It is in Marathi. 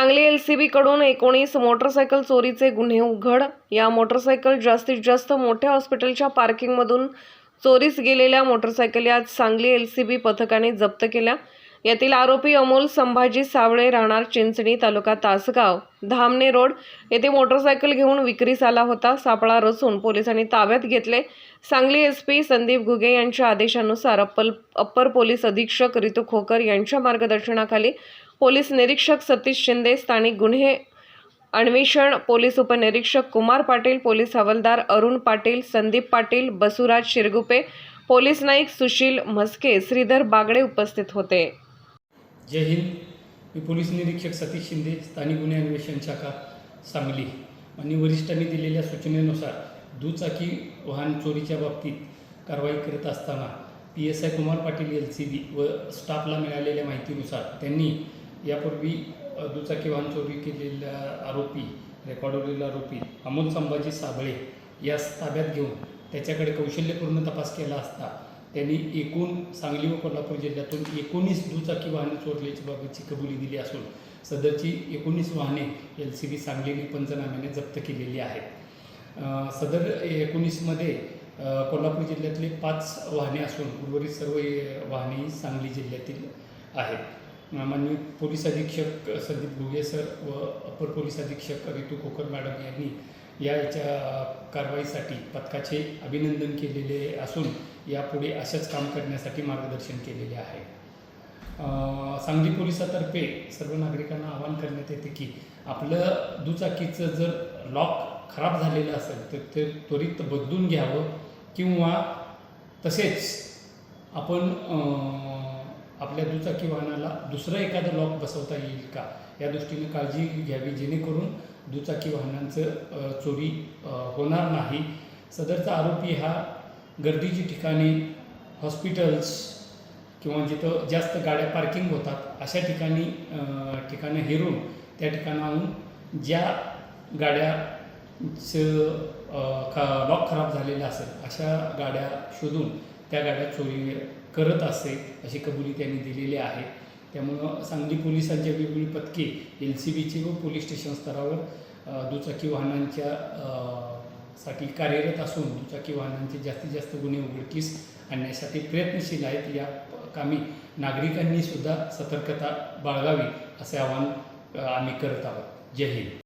Sangli L C बीकडून एकोणीस मोटरसायकल चोरीचे गुन्हे उघड. या मोटरसायकल जास्तीत जास्त मोठ्या हॉस्पिटलच्या पार्किंगमधून चोरीस गेलेल्या मोटरसायकली आज सांगली एल सी बी पथकाने जप्त केल्या. यातील आरोपी अमोल संभाजी सावळे राहणार चिंचणी तालुका तासगाव धामणे रोड. येथे मोटरसायकल घेऊन विक्रीस आला होता. सापळा रचून पोलिसांनी ताब्यात घेतले. सांगली एस पी संदीप घुगे यांच्या आदेशानुसार अप्पल अप्पर पोलीस अधीक्षक रितू खोकर यांच्या मार्गदर्शनाखाली पोलीस निरीक्षक सतीश शिंदे स्थानिक गुन्हे अन्वेषण पोलीस उपनिरीक्षक कुमार पाटील पोलीस हवालदार अरुण पाटील संदीप पाटील बसुराज शिरगुपे पोलीस नाईक सुशील म्हस्के श्रीधर बागडे उपस्थित होते. जय हिंद. मी पोलीस निरीक्षक सतीश शिंदे स्थानिक गुन्हे अन्वेषण शाखा सांगली. आणि वरिष्ठांनी दिलेल्या सूचनेनुसार दुचाकी वाहन चोरीच्या बाबतीत कारवाई करत असताना P S I Kumar Patil L C B व स्टाफला मिळालेल्या माहितीनुसार त्यांनी यापूर्वी दुचाकी वाहन चोरी केलेल्या आरोपी रेकॉर्डवरील आरोपी अमोल संभाजी साबळे यास ताब्यात घेऊन त्याच्याकडे कौशल्यपूर्ण तपास केला असता त्यांनी एकूण सांगली व कोल्हापूर जिल्ह्यातून एकोणीस दुचाकी वाहने चोरल्याची बाबतची कबुली दिली असून सदरची एकोणीस वाहने एल सी बी सांगलीने पंचनाम्याने जप्त केलेली आहेत. सदर एकोणीसमध्ये कोल्हापूर जिल्ह्यातले पाच वाहने असून उर्वरित सर्व वाहने ही सांगली जिल्ह्यातील आहेत. माननीय पोलीस अधीक्षक संदीप घुगे सर व अपर पोलीस अधीक्षक रितू खोकर मॅडम यांनी या याच्या कारवाईसाठी पथकाचे अभिनंदन केलेले असून यापुढे असेच काम करण्यासाठी मार्गदर्शन केलेले आहे. सांगली पोलिसातर्फे सर्व नागरिकांना आवाहन करण्यात येते की आपलं दुचाकीचं जर लॉक खराब झालेलं असेल तर ते त्वरित बदलून घ्यावं किंवा तसेच आपण आपल्या दुचाकी वाहनाला दुसरं एखादं लॉक बसवता येईल का? या दृष्टीने काळजी घ्यावी जेणेकरून दुचाकी वाहनांचं चोरी होणार नाही. सदरचा आरोपी हा गर्दीची ठिकाणी हॉस्पिटल्स किंवा जिथं जास्त गाड्या पार्किंग होतात अशा ठिकाणी ठिकाणं हेरून त्या ठिकाणाहून ज्या गाड्याचं का खा लॉक खराब झालेला असेल अशा गाड्या शोधून त्या गाड्या चोरी करत असते अशी कबुली त्यांनी दिलेली आहे. त्यामुळं सांगली पोलिसांच्या वेगवेगळी पथके एल सी बीचे व पोलीस स्टेशन स्तरावर दुचाकी वाहनांच्या साठी कार्यरत असून दुचाकी वाहनांचे जास्तीत जास्त गुन्हे उघडकीस आणण्यासाठी प्रयत्नशील आहेत. या कामी नागरिकांनी सुद्धा सतर्कता बाळगावी असे आवाहन आम्ही करत आहोत. जय हिंद.